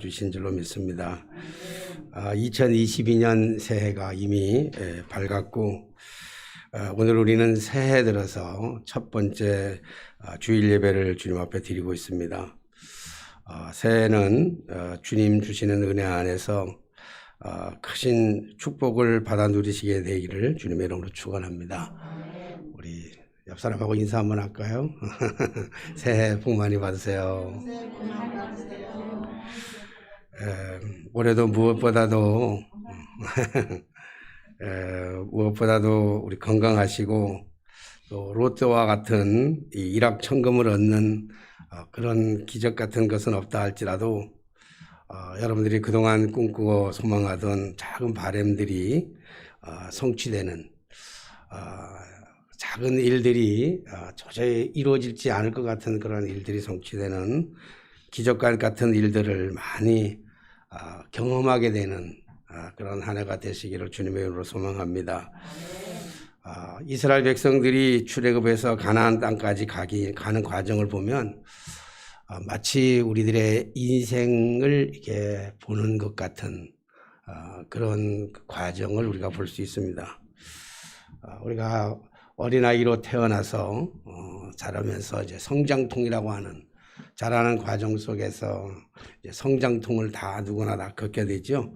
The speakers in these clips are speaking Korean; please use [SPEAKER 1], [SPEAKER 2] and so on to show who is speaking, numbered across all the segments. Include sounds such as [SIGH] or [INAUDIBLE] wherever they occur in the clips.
[SPEAKER 1] 주신 줄로 믿습니다. 아, 2022년 새해가 이미 예, 밝았고 아, 오늘 우리는 새해 들어서 첫 번째 아, 주일 예배를 주님 앞에 드리고 있습니다. 아, 새해는 어, 주님 주시는 은혜 안에서 아, 크신 축복을 받아 누리시게 되기를 주님의 이름으로 축원합니다. 우리 옆 사람하고 인사 한번 할까요? [LAUGHS] 새해 복 많이 받으세요. 에, 올해도 무엇보다도 [LAUGHS] 에, 무엇보다도 우리 건강하시고 또 롯데와 같은 이 일확천금을 얻는 어, 그런 기적 같은 것은 없다 할지라도 어, 여러분들이 그동안 꿈꾸고 소망하던 작은 바램들이 어, 성취되는 어, 작은 일들이 어, 도저히 이루어질지 않을 것 같은 그런 일들이 성취되는 기적과 같은 일들을 많이 어, 경험하게 되는 어, 그런 한 해가 되시기를 주님의 이름으로 소망합니다. 어, 이스라엘 백성들이 출애굽해서 가나안 땅까지 가기 가는 과정을 보면 어, 마치 우리들의 인생을 이렇게 보는 것 같은 어, 그런 과정을 우리가 볼 수 있습니다. 어, 우리가 어린아이로 태어나서 어, 자라면서 이제 성장통이라고 하는 자라는 과정 속에서 성장통을 다 누구나 다 겪게 되죠.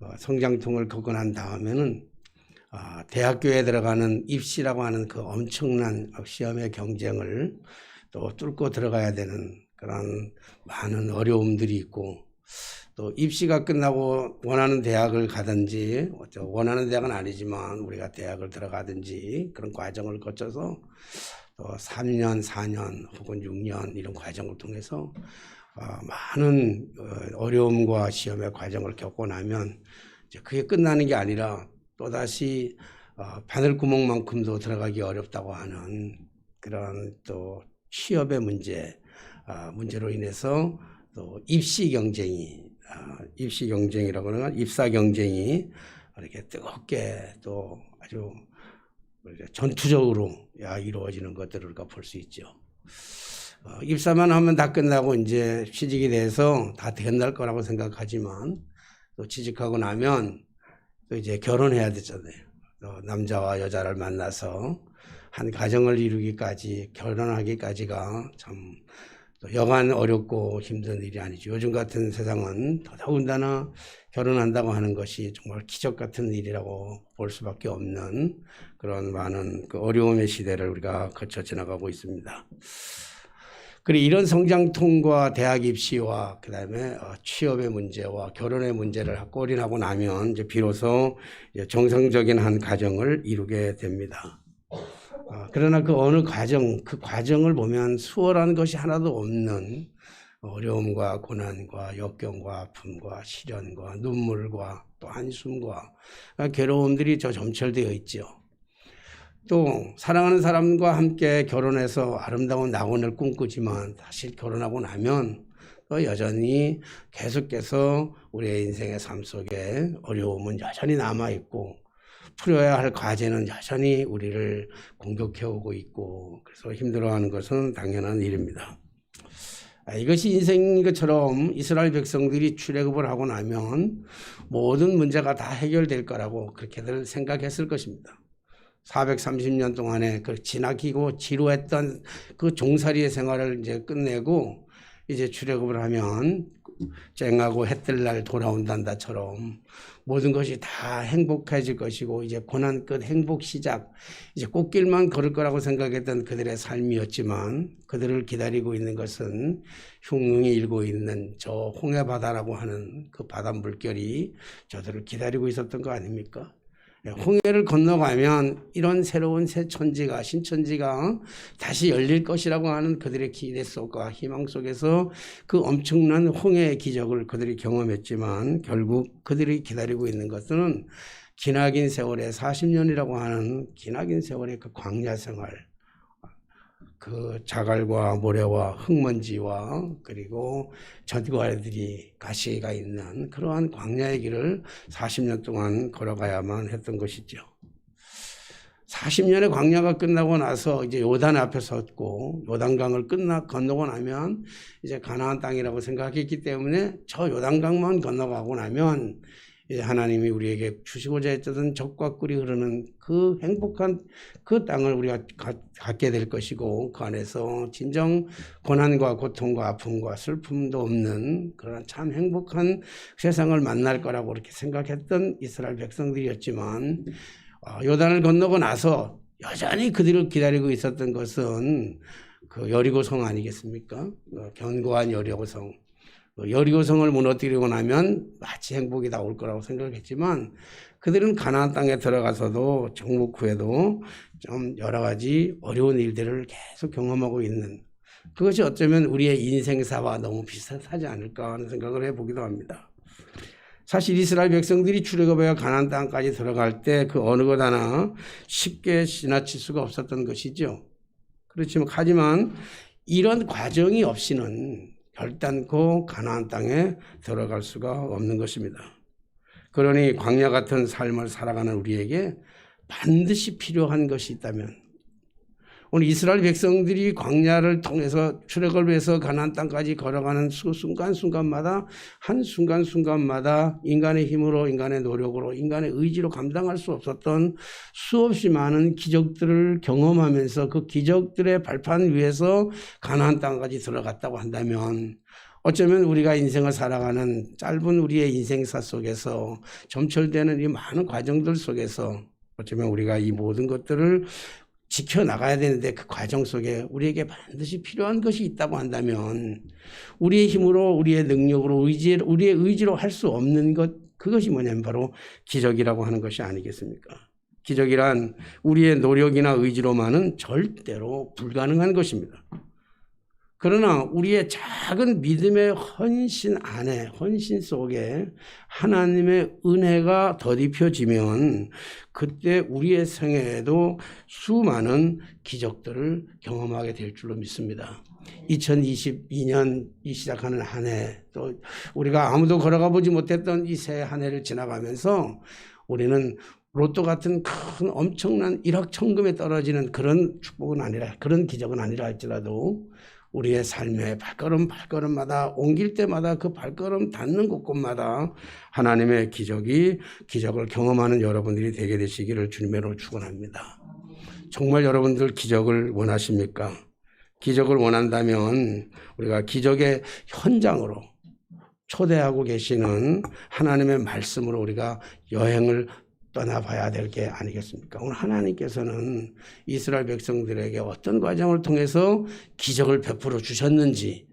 [SPEAKER 1] 어, 성장통을 겪고 난 다음에는 아, 대학교에 들어가는 입시라고 하는 그 엄청난 시험의 경쟁을 또 뚫고 들어가야 되는 그런 많은 어려움들이 있고 또 입시가 끝나고 원하는 대학을 가든지 원하는 대학은 아니지만 우리가 대학을 들어가든지 그런 과정을 거쳐서 또 3년, 4년 혹은 6년 이런 과정을 통해서 어, 많은 어, 어려움과 시험의 과정을 겪고 나면 이제 그게 끝나는 게 아니라 또다시 어, 바늘구멍만큼도 들어가기 어렵다고 하는 그런 또 취업의 문제, 아, 문제로 인해서 또 입시 경쟁이, 아, 입시 경쟁이라고 하는 입사 경쟁이 이렇게 뜨겁게 또 아주 우리가 전투적으로 야, 이루어지는 것들을 우리가 볼 수 있죠. 어, 입사만 하면 다 끝나고 이제 취직이 돼서 다 된날 거라고 생각하지만 또 취직하고 나면 또 이제 결혼해야 되잖아요. 또 남자와 여자를 만나서 한 가정을 이루기까지 결혼하기까지가 참또 여간 어렵고 힘든 일이 아니죠. 요즘 같은 세상은 더더군다나 결혼한다고 하는 것이 정말 기적 같은 일이라고 볼 수밖에 없는 그런 많은 그 어려움의 시대를 우리가 거쳐 지나가고 있습니다. 그리고 이런 성장통과 대학 입시와 그다음에 어, 취업의 문제와 결혼의 문제를 꼬린하고 나면 이제 비로소 이제 정상적인 한 가정을 이루게 됩니다. 아, 그러나 그 어느 과정, 그 과정을 보면 수월한 것이 하나도 없는 어려움과 고난과 역경과 아픔과 시련과 눈물과 또 한숨과 괴로움들이 저 점철되어 있죠. 또 사랑하는 사람과 함께 결혼해서 아름다운 낙원을 꿈꾸지만 사실 결혼하고 나면 또 여전히 계속해서 우리의 인생의 삶 속에 어려움은 여전히 남아 있고 풀어야 할 과제는 여전히 우리를 공격해 오고 있고 그래서 힘들어하는 것은 당연한 일입니다. 아, 이것이 인생인 것처럼 이스라엘 백성들이 출애굽을 하고 나면 모든 문제가 다 해결될 거라고 그렇게들 생각했을 것입니다. 430년 동안에 그 지나기고 지루했던 그 종살이의 생활을 이제 끝내고 이제 출애굽을 하면 쨍하고 해 뜰 날 돌아온단다처럼 모든 것이 다 행복해질 것이고 이제 고난 끝 행복 시작 이제 꽃길만 걸을 거라고 생각했던 그들의 삶이었지만 그들을 기다리고 있는 것은 흉흉이 일고 있는 저 홍해 바다라고 하는 그 바다 물결이 저들을 기다리고 있었던 거 아닙니까? 예, 홍해를 건너가면 이런 새로운 새 천지가 신천지가 다시 열릴 것이라고 하는 그들의 기대 속과 희망 속에서 그 엄청난 홍해의 기적을 그들이 경험했지만 결국 그들이 기다리고 있는 것은 기나긴 세월의 40년이라고 하는 기나긴 세월의 그 광야 생활 그 자갈과 모래와 흙먼지와 그리고 전과들이 가시가 있는 그러한 광야의 길을 40년 동안 걸어가야만 했던 것이죠. 40년의 광야가 끝나고 나서 이제 요단 앞에 섰고 요단강을 끝나 건너고 나면 이제 가나안 땅이라고 생각했기 때문에 저 요단강만 건너가고 나면 하나님이 우리에게 주시고자 했던 적과 꿀이 흐르는 그 행복한 그 땅을 우리가 가- 갖게 될 것이고 그 안에서 진정 고난과 고통과 아픔과 슬픔도 없는 그런 참 행복한 세상을 만날 거라고 그렇게 생각했던 이스라엘 백성들이었지만 어, 요단을 건너고 나서 여전히 그들을 기다리고 있었던 것은 그 여리고 성 아니겠습니까? 어, 견고한 여리고 성. 그 여리고성을 무너뜨리고 나면 마치 행복이 다 올 거라고 생각했지만 그들은 가나안 땅에 들어가서도 정복 후에도 좀 여러 가지 어려운 일들을 계속 경험하고 있는 그것이 어쩌면 우리의 인생사와 너무 비슷하지 않을까 하는 생각을 해보기도 합니다. 사실 이스라엘 백성들이 출애굽하여 가나안 땅까지 들어갈 때 그 어느 것 하나 쉽게 지나칠 수가 없었던 것이죠. 그렇지만 하지만 이런 과정이 없이는 결단코 가나안 땅에 들어갈 수가 없는 것입니다. 그러니 광야 같은 삶을 살아가는 우리에게 반드시 필요한 것이 있다면 오늘 이스라엘 백성들이 광야를 통해서 출애굽해서 가나안 땅까지 걸어가는 수- 순간순간마다 한 순간순간마다 인간의 힘으로 인간의 노력으로 인간의 의지로 감당할 수 없었던 수없이 많은 기적들을 경험하면서 그 기적들의 발판 위에서 가나안 땅까지 들어갔다고 한다면 어쩌면 우리가 인생을 살아가는 짧은 우리의 인생사 속에서 점철되는 이 많은 과정들 속에서 어쩌면 우리가 이 모든 것들을 지켜나가야 되는데 그 과정 속에 우리에게 반드시 필요한 것이 있다고 한다면 우리의 힘으로 우리의 능력으로 의지 우리의 의지로 할 수 없는 것 그것이 뭐냐면 바로 기적이라고 하는 것이 아니겠습니까? 기적이란 우리의 노력이나 의지로만은 절대로 불가능한 것입니다. 그러나 우리의 작은 믿음의 헌신 안에 헌신 속에 하나님의 은혜가 덧입혀지면 그때 우리의 생애에도 수많은 기적들을 경험하게 될 줄로 믿습니다. 2022년 이 시작하는 한 해 또 우리가 아무도 걸어가 보지 못했던 이 새 한 해를 지나가면서 우리는 로또 같은 큰 엄청난 일확천금에 떨어지는 그런 축복은 아니라 그런 기적은 아니라 할지라도 우리의 삶의 발걸음 발걸음마다 옮길 때마다 그 발걸음 닿는 곳곳마다 하나님의 기적이 기적을 경험하는 여러분들이 되게 되시기를 주님으로 축원합니다. 정말 여러분들 기적을 원하십니까? 기적을 원한다면 우리가 기적의 현장으로 초대하고 계시는 하나님의 말씀으로 우리가 여행을 떠나봐야 될 게 아니겠습니까? 오늘 하나님께서는 이스라엘 백성들에게 어떤 과정을 통해서 기적을 베풀어 주셨는지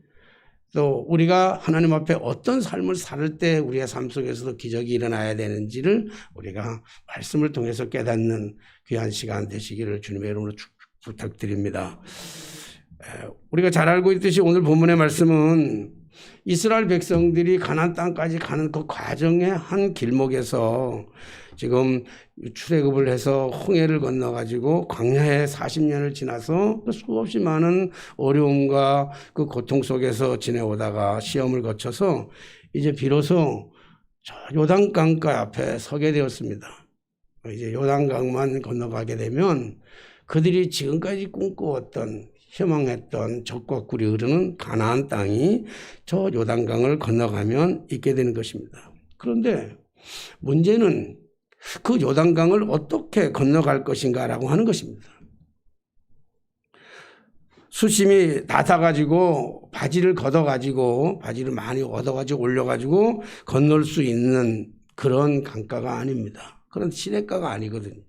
[SPEAKER 1] 또 우리가 하나님 앞에 어떤 삶을 살 때 우리의 삶 속에서도 기적이 일어나야 되는지를 우리가 말씀을 통해서 깨닫는 귀한 시간 되시기를 주님의 이름으로 축- 부탁드립니다. 에, 우리가 잘 알고 있듯이 오늘 본문의 말씀은 이스라엘 백성들이 가나안 땅까지 가는 그 과정의 한 길목에서 지금 출애굽을 해서 홍해를 건너 가지고 광야에 40년을 지나서 그 수없이 많은 어려움과 그 고통 속에서 지내오다가 시험을 거쳐서 이제 비로소 저 요단강가 앞에 서게 되었습니다. 이제 요단강만 건너가게 되면 그들이 지금까지 꿈꿔왔던 희망했던 적과 꿀이 흐르는 가나안 땅이 저 요단강을 건너가면 있게 되는 것입니다. 그런데 문제는 그 요단강을 어떻게 건너갈 것인가라고 하는 것입니다. 수심이 낮아가지고 바지를 걷어가지고 바지를 많이 얻어가지고 올려가지고 건널 수 있는 그런 강가가 아닙니다. 그런 시냇가가 아니거든요.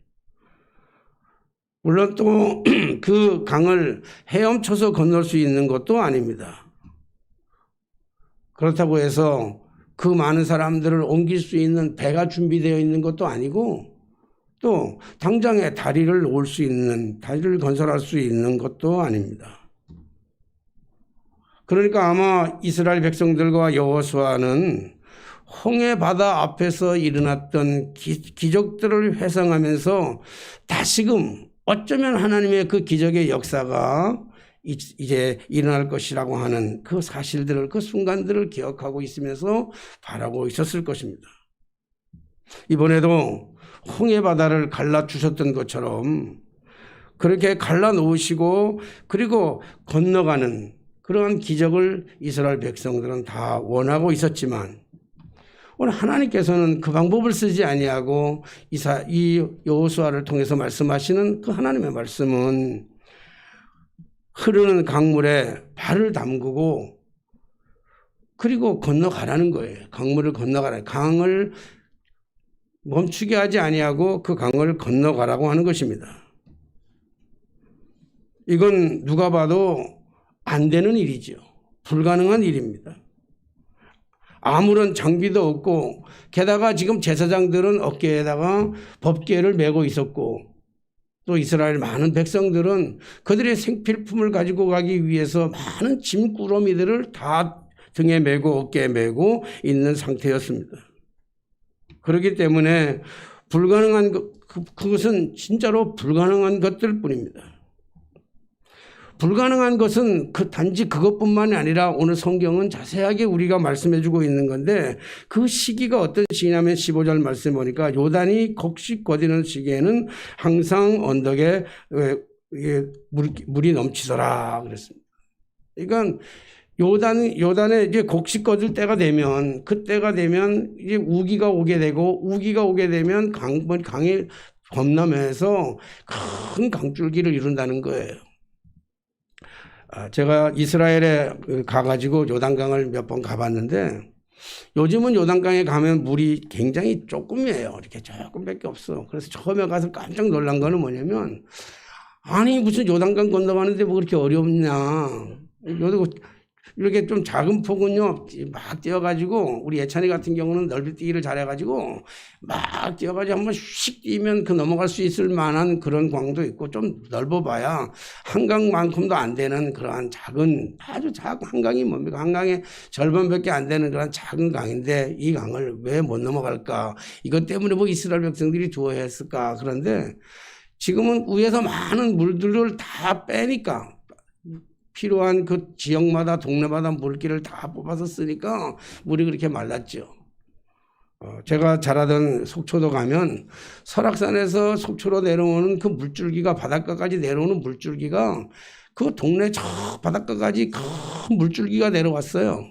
[SPEAKER 1] 물론 또 [CLEARS THROAT] 그 강을 헤엄쳐서 건널 수 있는 것도 아닙니다. 그렇다고 해서 그 많은 사람들을 옮길 수 있는 배가 준비되어 있는 것도 아니고 또 당장에 다리를 올 수 있는 다리를 건설할 수 있는 것도 아닙니다. 그러니까 아마 이스라엘 백성들과 여호수아는 홍해 바다 앞에서 일어났던 기, 기적들을 회상하면서 다시금 어쩌면 하나님의 그 기적의 역사가 이- 이제 일어날 것이라고 하는 그 사실들을 그 순간들을 기억하고 있으면서 바라고 있었을 것입니다. 이번에도 홍해 바다를 갈라 주셨던 것처럼 그렇게 갈라 놓으시고 그리고 건너가는 그러한 기적을 이스라엘 백성들은 다 원하고 있었지만 오늘 하나님께서는 그 방법을 쓰지 아니하고 이사 이 여호수아를 통해서 말씀하시는 그 하나님의 말씀은 흐르는 강물에 발을 담그고 그리고 건너가라는 거예요. 강물을 건너가라. 강을 멈추게 하지 아니하고 그 강을 건너가라고 하는 것입니다. 이건 누가 봐도 안 되는 일이죠. 불가능한 일입니다. 아무런 장비도 없고 게다가 지금 제사장들은 어깨에다가 법궤를 메고 있었고 또 이스라엘 많은 백성들은 그들의 생필품을 가지고 가기 위해서 많은 짐꾸러미들을 다 등에 메고 어깨에 메고 있는 상태였습니다. 그렇기 때문에 불가능한 것, 그- 그것은 진짜로 불가능한 것들 뿐입니다. 불가능한 것은 그 단지 그것뿐만이 아니라 오늘 성경은 자세하게 우리가 말씀해 주고 있는 건데 그 시기가 어떤 시기냐면 15절 말씀 보니까 요단이 곡식 거디는 시기에는 항상 언덕에 물이 넘치더라 그랬습니다. 그러니까 요단 요단에 이제 곡식 거둘 때가 되면 그때가 되면 이제 우기가 오게 되고 우기가 오게 되면 강 강이 범람해서 큰 강줄기를 이룬다는 거예요. 아, 제가 이스라엘에 그 가가지고 요단강을 몇 번 가봤는데 요즘은 요단강에 가면 물이 굉장히 조금이에요. 이렇게 조금밖에 없어. 그래서 처음에 가서 깜짝 놀란 거는 뭐냐면 아니 무슨 요단강 건너가는데 뭐 그렇게 어렵냐. 요도 이렇게 좀 작은 폭은요 막 뛰어가지고 우리 예찬이 같은 경우는 넓이 뛰기를 잘해가지고 막 뛰어가지고 한번 휙 뛰면 그 넘어갈 수 있을 만한 그런 광도 있고 좀 넓어봐야 한강만큼도 안 되는 그러한 작은 아주 작은 한강이 뭡니까? 한강의 절반밖에 안 되는 그런 작은 강인데 이 강을 왜 못 넘어갈까? 이것 때문에 뭐 이스라엘 백성들이 두어했을까? 그런데 지금은 위에서 많은 물들을 다 빼니까 필요한 그 지역마다 동네마다 물기를 다 뽑아서 쓰니까 물이 그렇게 말랐죠. 어, 제가 자라던 속초도 가면 설악산에서 속초로 내려오는 그 물줄기가 바닷가까지 내려오는 물줄기가 그 동네 저 바닷가까지 큰 물줄기가 내려왔어요.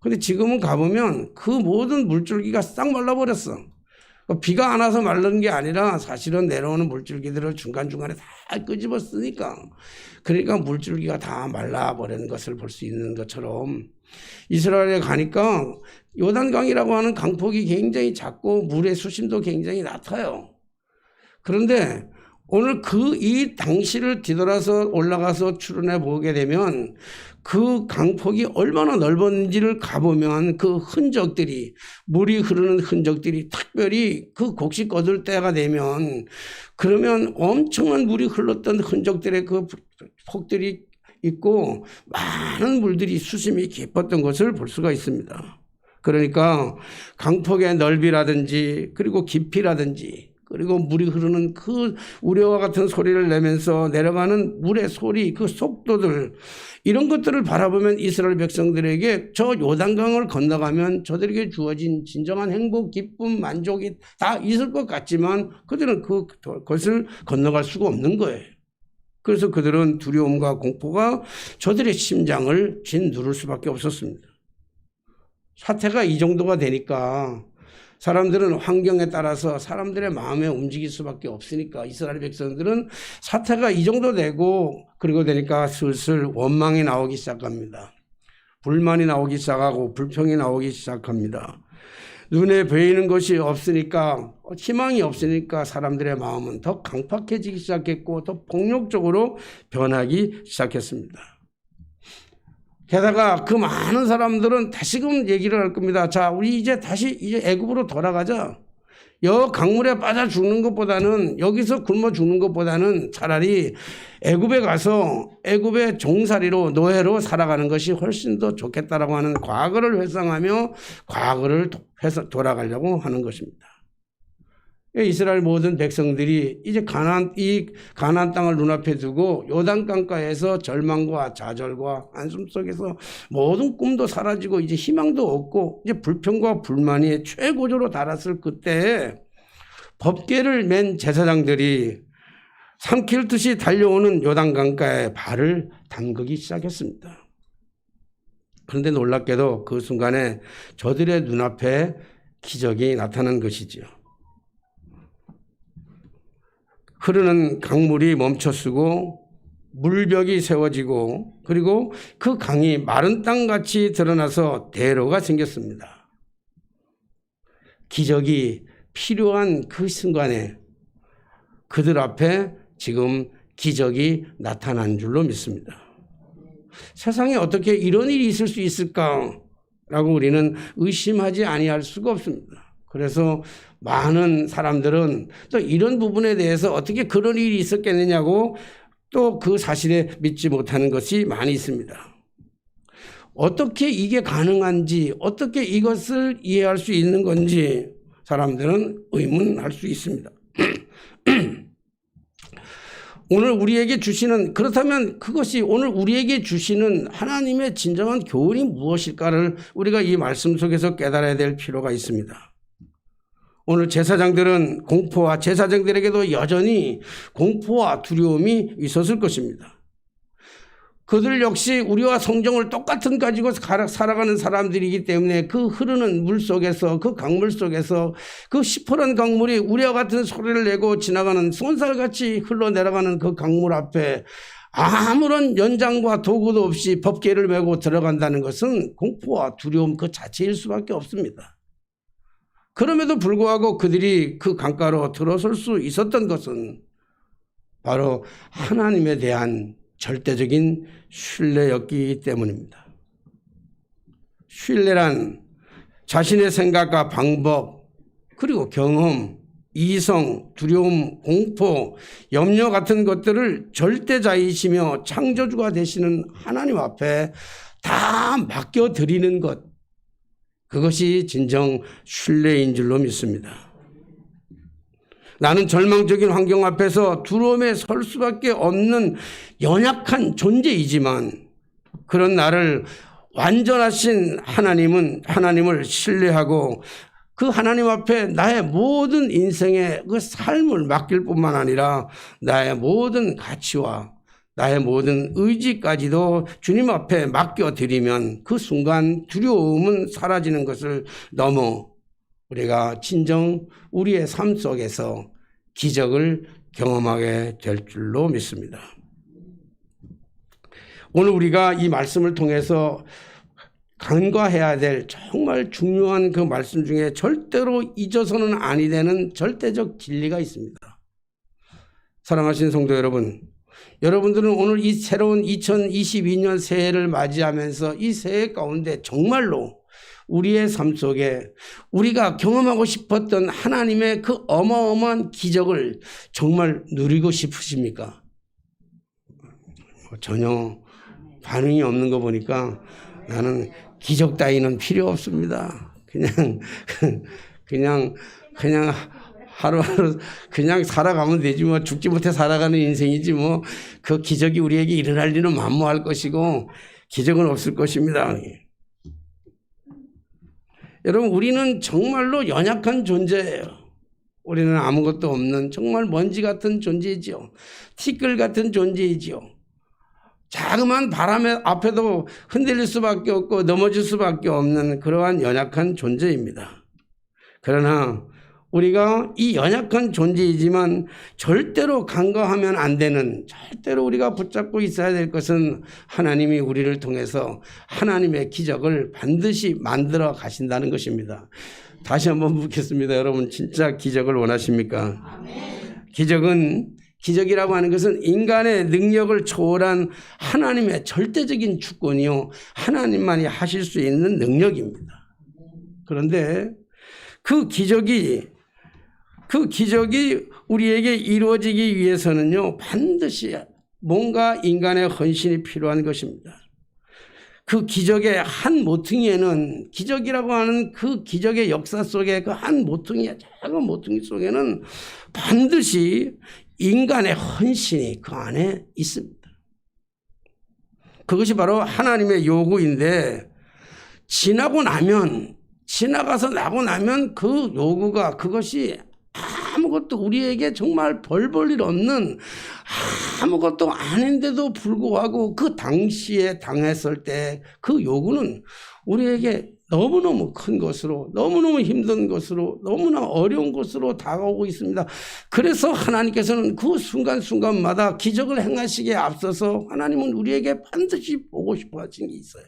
[SPEAKER 1] 근데 지금은 가보면 그 모든 물줄기가 싹 말라버렸어. 그 비가 안 와서 마른 게 아니라 사실은 내려오는 물줄기들을 중간중간에 다 끄집어 쓰니까 그러니까 물줄기가 다 말라버리는 것을 볼 수 있는 것처럼 이스라엘에 가니까 요단강이라고 하는 강폭이 굉장히 작고 물의 수심도 굉장히 낮아요. 그런데 오늘 그 이 당시를 뒤돌아서 올라가서 추론해 보게 되면 그 강폭이 얼마나 넓었는지를 가보면 그 흔적들이 물이 흐르는 흔적들이 특별히 그 곡식 거둘 때가 되면 그러면 엄청난 물이 흘렀던 흔적들의 그 폭들이 있고 많은 물들이 수심이 깊었던 것을 볼 수가 있습니다. 그러니까 강폭의 넓이라든지 그리고 깊이라든지 그리고 물이 흐르는 그 우레와 같은 소리를 내면서 내려가는 물의 소리, 그 속도들 이런 것들을 바라보면 이스라엘 백성들에게 저 요단강을 건너가면 저들에게 주어진 진정한 행복, 기쁨, 만족이 다 있을 것 같지만 그들은 그 그것을 건너갈 수가 없는 거예요. 그래서 그들은 두려움과 공포가 저들의 심장을 짓누를 수밖에 없었습니다. 사태가 이 정도가 되니까 사람들은 환경에 따라서 사람들의 마음에 움직일 수밖에 없으니까 이스라엘 백성들은 사태가 이 정도 되고 그리고 되니까 슬슬 원망이 나오기 시작합니다. 불만이 나오기 시작하고 불평이 나오기 시작합니다. 눈에 보이는 것이 없으니까 희망이 없으니까 사람들의 마음은 더 강팍해지기 시작했고 더 폭력적으로 변하기 시작했습니다. 게다가 그 많은 사람들은 다시금 얘기를 할 겁니다. 자, 우리 이제 다시 이제 애굽으로 돌아가자. 여 강물에 빠져 죽는 것보다는 여기서 굶어 죽는 것보다는 차라리 애굽에 가서 애굽의 종살이로 노예로 살아가는 것이 훨씬 더 좋겠다라고 하는 과거를 회상하며 과거를 회상 돌아가려고 하는 것입니다. 이스라엘 모든 백성들이 이제 가나안 이 가나안 땅을 눈앞에 두고 요단 강가에서 절망과 좌절과 한숨 속에서 모든 꿈도 사라지고 이제 희망도 없고 이제 불평과 불만이 최고조로 달았을 그때 법궤를 맨 제사장들이 삼킬 듯이 달려오는 요단 강가에 발을 담그기 시작했습니다. 그런데 놀랍게도 그 순간에 저들의 눈앞에 기적이 나타난 것이지요. 흐르는 강물이 멈춰서고 물벽이 세워지고 그리고 그 강이 마른 땅 같이 드러나서 대로가 생겼습니다. 기적이 필요한 그 순간에 그들 앞에 지금 기적이 나타난 줄로 믿습니다. 세상에 어떻게 이런 일이 있을 수 있을까라고 우리는 의심하지 아니할 수가 없습니다. 그래서 많은 사람들은 또 이런 부분에 대해서 어떻게 그런 일이 있었겠느냐고 또 그 사실에 믿지 못하는 것이 많이 있습니다. 어떻게 이게 가능한지, 어떻게 이것을 이해할 수 있는 건지 사람들은 의문할 수 있습니다. [CLEARS THROAT] 오늘 우리에게 주시는 그렇다면 그것이 오늘 우리에게 주시는 하나님의 진정한 교훈이 무엇일까를 우리가 이 말씀 속에서 깨달아야 될 필요가 있습니다. 오늘 제사장들은 공포와 제사장들에게도 여전히 공포와 두려움이 있었을 것입니다. 그들 역시 우리와 성경을 똑같은 가지고 살아가는 사람들이기 때문에 그 흐르는 물 속에서 그 강물 속에서 그 시퍼런 강물이 우리와 같은 소리를 내고 지나가는 쏜살같이 흘러내려가는 그 강물 앞에 아무런 연장과 도구도 없이 법계를 메고 들어간다는 것은 공포와 두려움 그 자체일 수밖에 없습니다. 그럼에도 불구하고 그들이 그 강가로 들어설 수 있었던 것은 바로 하나님에 대한 절대적인 신뢰였기 때문입니다. 신뢰란 자신의 생각과 방법, 그리고 경험, 이성, 두려움, 공포, 염려 같은 것들을 절대자이시며 창조주가 되시는 하나님 앞에 다 맡겨드리는 것. 그것이 진정 신뢰인 줄로 믿습니다. 나는 절망적인 환경 앞에서 두려움에 설 수밖에 없는 연약한 존재이지만 그런 나를 완전하신 하나님은 하나님을 신뢰하고 그 하나님 앞에 나의 모든 인생의 그 삶을 맡길 뿐만 아니라 나의 모든 가치와 나의 모든 의지까지도 주님 앞에 맡겨드리면 그 순간 두려움은 사라지는 것을 넘어 우리가 진정 우리의 삶 속에서 기적을 경험하게 될 줄로 믿습니다. 오늘 우리가 이 말씀을 통해서 간과해야 될 정말 중요한 그 말씀 중에 절대로 잊어서는 아니 되는 절대적 진리가 있습니다. 사랑하신 성도 여러분, 여러분들은 오늘 이 새로운 2022년 새해를 맞이하면서 이 새해 가운데 정말로 우리의 삶 속에 우리가 경험하고 싶었던 하나님의 그 어마어마한 기적을 정말 누리고 싶으십니까? 뭐 전혀 반응이 없는 거 보니까 나는 기적 따위는 필요 없습니다. 그냥, [LAUGHS] 그냥, 그냥 하루하루 그냥 살아가면 되지 뭐 죽지 못해 살아가는 인생이지 뭐 그 기적이 우리에게 일어날 일은 만무할 것이고 기적은 없을 것입니다. 여러분, 우리는 정말로 연약한 존재예요. 우리는 아무것도 없는 정말 먼지 같은 존재지요. 티끌 같은 존재이지요. 자그만 바람 앞에도 흔들릴 수밖에 없고 넘어질 수밖에 없는 그러한 연약한 존재입니다. 그러나 우리가 이 연약한 존재이지만 절대로 간과하면 안 되는 절대로 우리가 붙잡고 있어야 될 것은 하나님이 우리를 통해서 하나님의 기적을 반드시 만들어 가신다는 것입니다. 다시 한번 묻겠습니다. 여러분 진짜 기적을 원하십니까? 기적은 기적이라고 하는 것은 인간의 능력을 초월한 하나님의 절대적인 주권이요. 하나님만이 하실 수 있는 능력입니다. 그런데 그 기적이 그 기적이 우리에게 이루어지기 위해서는요, 반드시 뭔가 인간의 헌신이 필요한 것입니다. 그 기적의 한 모퉁이에는 기적이라고 하는 그 기적의 역사 속에 그 한 모퉁이, 작은 모퉁이 속에는 반드시 인간의 헌신이 그 안에 있습니다. 그것이 바로 하나님의 요구인데 지나고 나면 지나가서 나고 나면 그 요구가 그것이 아무것도 우리에게 정말 별볼일 없는 아무것도 아닌데도 불구하고 그 당시에 당했을 때 그 요구는 우리에게 너무너무 큰 것으로 너무너무 힘든 것으로 너무나 어려운 것으로 다가오고 있습니다. 그래서 하나님께서는 그 순간순간마다 기적을 행하시기에 앞서서 하나님은 우리에게 반드시 보고 싶어 하시는 게 있어요.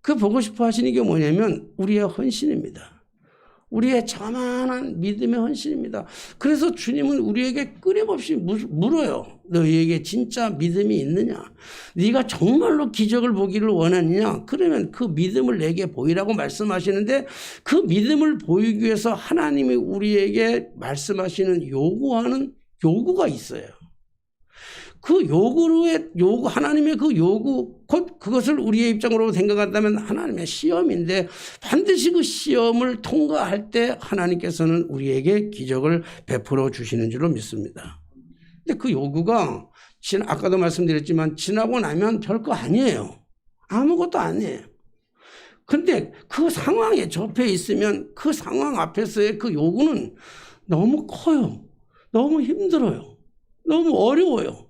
[SPEAKER 1] 그 보고 싶어 하시는 게 뭐냐면 우리의 헌신입니다. 우리의 자만한 믿음의 헌신입니다. 그래서 주님은 우리에게 끊임없이 무- 물어요. 너희에게 진짜 믿음이 있느냐? 네가 정말로 기적을 보기를 원하느냐? 그러면 그 믿음을 내게 보이라고 말씀하시는데 그 믿음을 보이기 위해서 하나님이 우리에게 말씀하시는 요구하는 요구가 있어요. 그 요구의 요구 하나님의 그 요구 곧 그것을 우리의 입장으로 생각한다면 하나님의 시험인데 반드시 그 시험을 통과할 때 하나님께서는 우리에게 기적을 베풀어 주시는 줄로 믿습니다. 근데 그 요구가 진 아까도 말씀드렸지만 지나고 나면 별거 아니에요. 아무것도 아니에요. 근데 그 상황에 접해 있으면 그 상황 앞에서의 그 요구는 너무 커요. 너무 힘들어요. 너무 어려워요.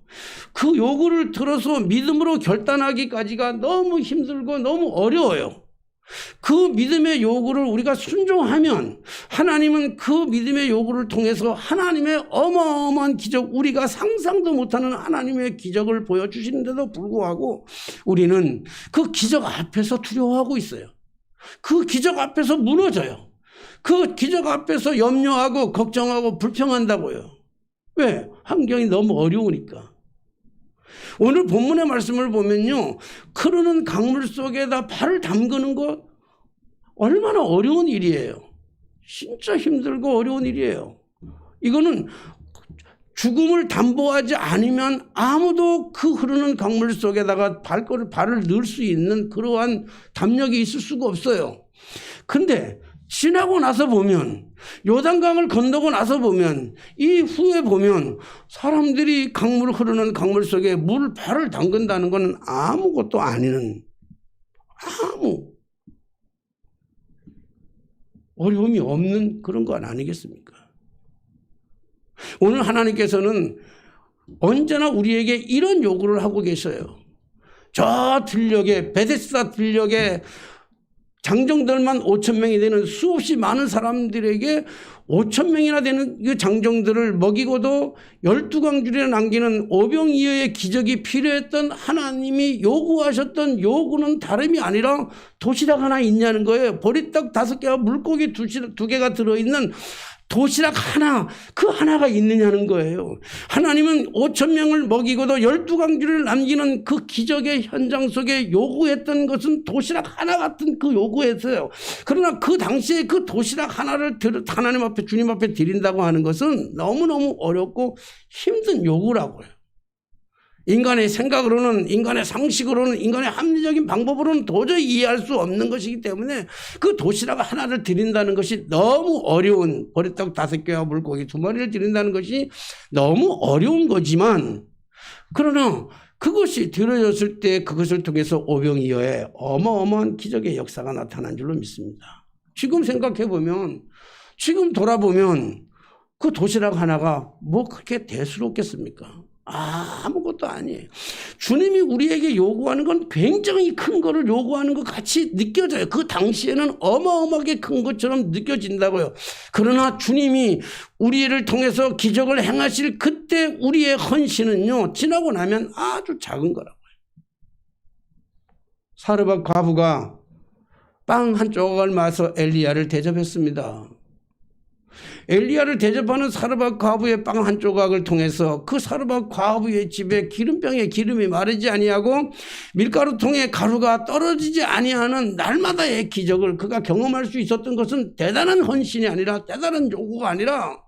[SPEAKER 1] 그 요구를 들어서 믿음으로 결단하기까지가 너무 힘들고 너무 어려워요. 그 믿음의 요구를 우리가 순종하면 하나님은 그 믿음의 요구를 통해서 하나님의 어마어마한 기적, 우리가 상상도 못하는 하나님의 기적을 보여주시는데도 불구하고 우리는 그 기적 앞에서 두려워하고 있어요. 그 기적 앞에서 무너져요. 그 기적 앞에서 염려하고 걱정하고 불평한다고요. 왜? 환경이 너무 어려우니까. 오늘 본문의 말씀을 보면요. 흐르는 강물 속에다 발을 담그는 거 얼마나 어려운 일이에요. 진짜 힘들고 어려운 일이에요. 이거는 죽음을 담보하지 않으면 아무도 그 흐르는 강물 속에다가 발걸을 발을 넣을 수 있는 그러한 담력이 있을 수가 없어요. 근데 지나고 나서 보면 요단강을 건너고 나서 보면 이 후에 보면 사람들이 강물 흐르는 강물 속에 물 발을 담근다는 것은 아무것도 아니는 아무 어려움이 없는 그런 건 아니겠습니까? 오늘 하나님께서는 언제나 우리에게 이런 요구를 하고 계셔요. 저 들녘에 베데스다 들녘에 장정들만 5천 명이 되는 수없이 많은 사람들에게 5천 명이나 되는 그 장정들을 먹이고도 12광줄에 남기는 오병이어의 기적이 필요했던 하나님이 요구하셨던 요구는 다름이 아니라 도시락 하나 있냐는 거예요. 보리떡 다섯 개와 물고기 두 개가 들어있는 도시락 하나, 그 하나가 있느냐는 거예요. 하나님은 5천 명을 먹이고도 12강주를 남기는 그 기적의 현장 속에 요구했던 것은 도시락 하나 같은 그 요구였어요. 그러나 그 당시에 그 도시락 하나를 들- 하나님 앞에, 주님 앞에 드린다고 하는 것은 너무너무 어렵고 힘든 요구라고요. 인간의 생각으로는, 인간의 상식으로는, 인간의 합리적인 방법으로는 도저히 이해할 수 없는 것이기 때문에 그 도시락 하나를 드린다는 것이 너무 어려운, 보리떡 다섯 개와 물고기 두 마리를 드린다는 것이 너무 어려운 거지만, 그러나 그것이 드려졌을 때 그것을 통해서 오병이어의 어마어마한 기적의 역사가 나타난 줄로 믿습니다. 지금 생각해 보면, 지금 돌아보면 그 도시락 하나가 뭐 그렇게 대수롭겠습니까? 아무것도 아니에요. 주님이 우리에게 요구하는 건 굉장히 큰 거를 요구하는 것 같이 느껴져요. 그 당시에는 어마어마하게 큰 것처럼 느껴진다고요. 그러나 주님이 우리를 통해서 기적을 행하실 그때 우리의 헌신은요, 지나고 나면 아주 작은 거라고요. 사르밧 과부가 빵 한 조각을 마서 엘리야를 대접했습니다. 엘리야를 대접하는 사르밧 과부의 빵 한 조각을 통해서 그 사르밧 과부의 집에 기름병에 기름이 마르지 아니하고 밀가루 통에 가루가 떨어지지 아니하는 날마다의 기적을 그가 경험할 수 있었던 것은 대단한 헌신이 아니라 대단한 요구가 아니라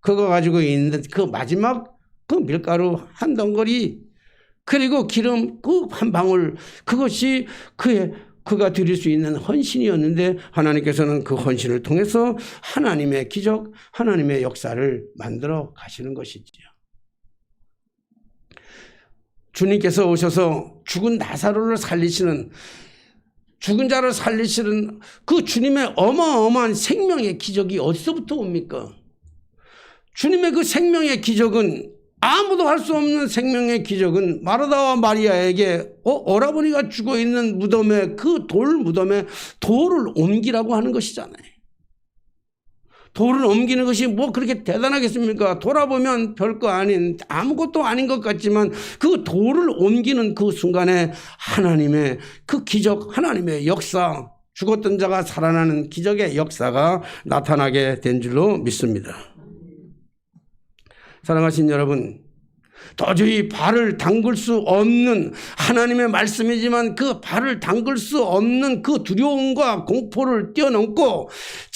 [SPEAKER 1] 그거 가지고 있는 그 마지막 그 밀가루 한 덩어리 그리고 기름 그 한 방울 그것이 그의 그가 드릴 수 있는 헌신이었는데 하나님께서는 그 헌신을 통해서 하나님의 기적, 하나님의 역사를 만들어 가시는 것이지요. 주님께서 오셔서 죽은 나사로를 살리시는 죽은 자를 살리시는 그 주님의 어마어마한 생명의 기적이 어디서부터 옵니까? 주님의 그 생명의 기적은 아무도 할 수 없는 생명의 기적은 마르다와 마리아에게 어, 오라버니가 죽어 있는 무덤에 그 돌 무덤에 돌을 옮기라고 하는 것이잖아요. 돌을 옮기는 것이 뭐 그렇게 대단하겠습니까? 돌아보면 별거 아닌 아무것도 아닌 것 같지만 그 돌을 옮기는 그 순간에 하나님의 그 기적, 하나님의 역사, 죽었던 자가 살아나는 기적의 역사가 나타나게 된 줄로 믿습니다. 사랑하신 여러분, 도저히 발을 담글 수 없는 하나님의 말씀이지만 그 발을 담글 수 없는 그 두려움과 공포를 뛰어넘고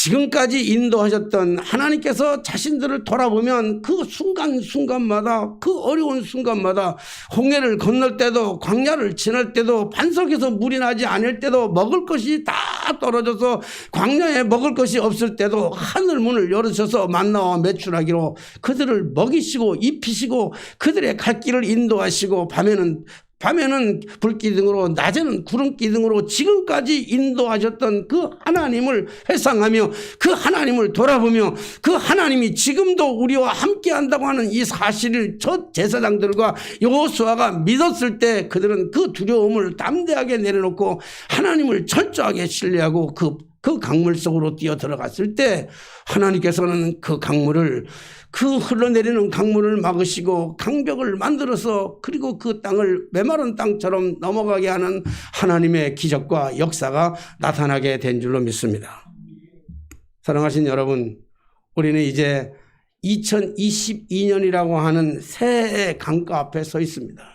[SPEAKER 1] 지금까지 인도하셨던 하나님께서 자신들을 돌아보면 그 순간순간마다 그 어려운 순간마다 홍해를 건널 때도 광야를 지날 때도 반석에서 물이 나지 않을 때도 먹을 것이 다 떨어져서 광야에 먹을 것이 없을 때도 하늘 문을 열으셔서 만나와 매출하기로 그들을 먹이시고 입히시고 그들의 갈 길을 인도하시고 밤에는 밤에는 불기둥으로 낮에는 구름기둥으로 지금까지 인도하셨던 그 하나님을 회상하며 그 하나님을 돌아보며 그 하나님이 지금도 우리와 함께 한다고 하는 이 사실을 첫 제사장들과 여호수아가 믿었을 때 그들은 그 두려움을 담대하게 내려놓고 하나님을 철저하게 신뢰하고 그, 그 강물 속으로 뛰어 들어갔을 때 하나님께서는 그 강물을 그 흘러내리는 강물을 막으시고 강벽을 만들어서 그리고 그 땅을 메마른 땅처럼 넘어가게 하는 하나님의 기적과 역사가 나타나게 된 줄로 믿습니다. 사랑하신 여러분, 우리는 이제 2022년이라고 하는 새해의 강가 앞에 서 있습니다.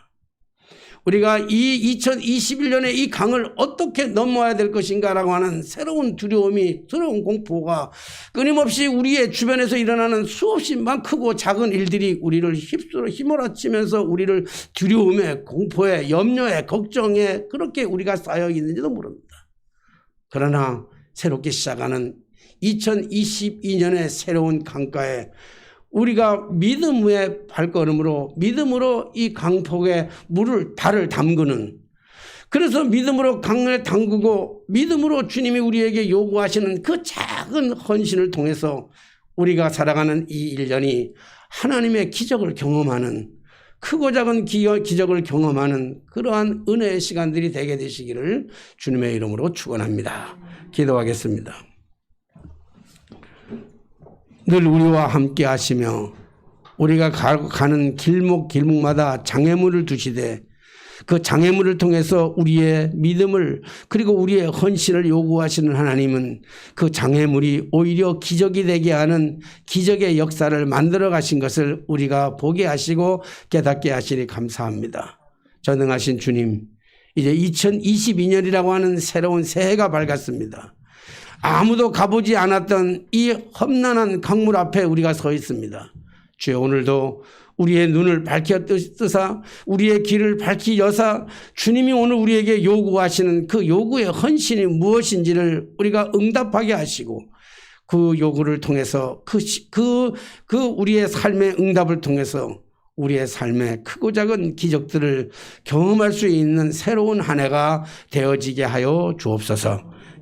[SPEAKER 1] 우리가 이 2021년에 이 강을 어떻게 넘어야 될 것인가라고 하는 새로운 두려움이, 새로운 공포가 끊임없이 우리의 주변에서 일어나는 수없이 많 크고 작은 일들이 우리를 휩쓸어 휘몰아치면서 우리를 두려움에, 공포에, 염려에, 걱정에 그렇게 우리가 쌓여 있는지도 모릅니다. 그러나 새롭게 시작하는 2022년의 새로운 강가에 우리가 믿음의 발걸음으로 믿음으로 이 강폭에 물을 발을 담그는 그래서 믿음으로 강을 담그고 믿음으로 주님이 우리에게 요구하시는 그 작은 헌신을 통해서 우리가 살아가는 이 일년이 하나님의 기적을 경험하는 크고 작은 기적을 경험하는 그러한 은혜의 시간들이 되게 되시기를 주님의 이름으로 축원합니다. 기도하겠습니다. 늘 우리와 함께 하시며 우리가 가 는 길목 길목마다 장애물을 두시되 그 장애물을 통해서 우리의 믿음을 그리고 우리의 헌신을 요구하시는 하나님은 그 장애물이 오히려 기적이 되게 하는 기적의 역사를 만들어 가신 것을 우리가 보게 하시고 깨닫게 하시니 감사합니다. 전능하신 주님, 이제 2022년이라고 하는 새로운 새해가 밝았습니다. 아무도 가보지 않았던 이 험난한 강물 앞에 우리가 서 있습니다. 주여 오늘도 우리의 눈을 밝혀 뜨사 우리의 길을 밝히 여사 주님이 오늘 우리에게 요구하시는 그 요구의 헌신이 무엇인지를 우리가 응답하게 하시고 그 요구를 통해서 그, 그, 그 우리의 삶의 응답을 통해서 우리의 삶의 크고 작은 기적들을 경험할 수 있는 새로운 한 해가 되어지게 하여 주옵소서.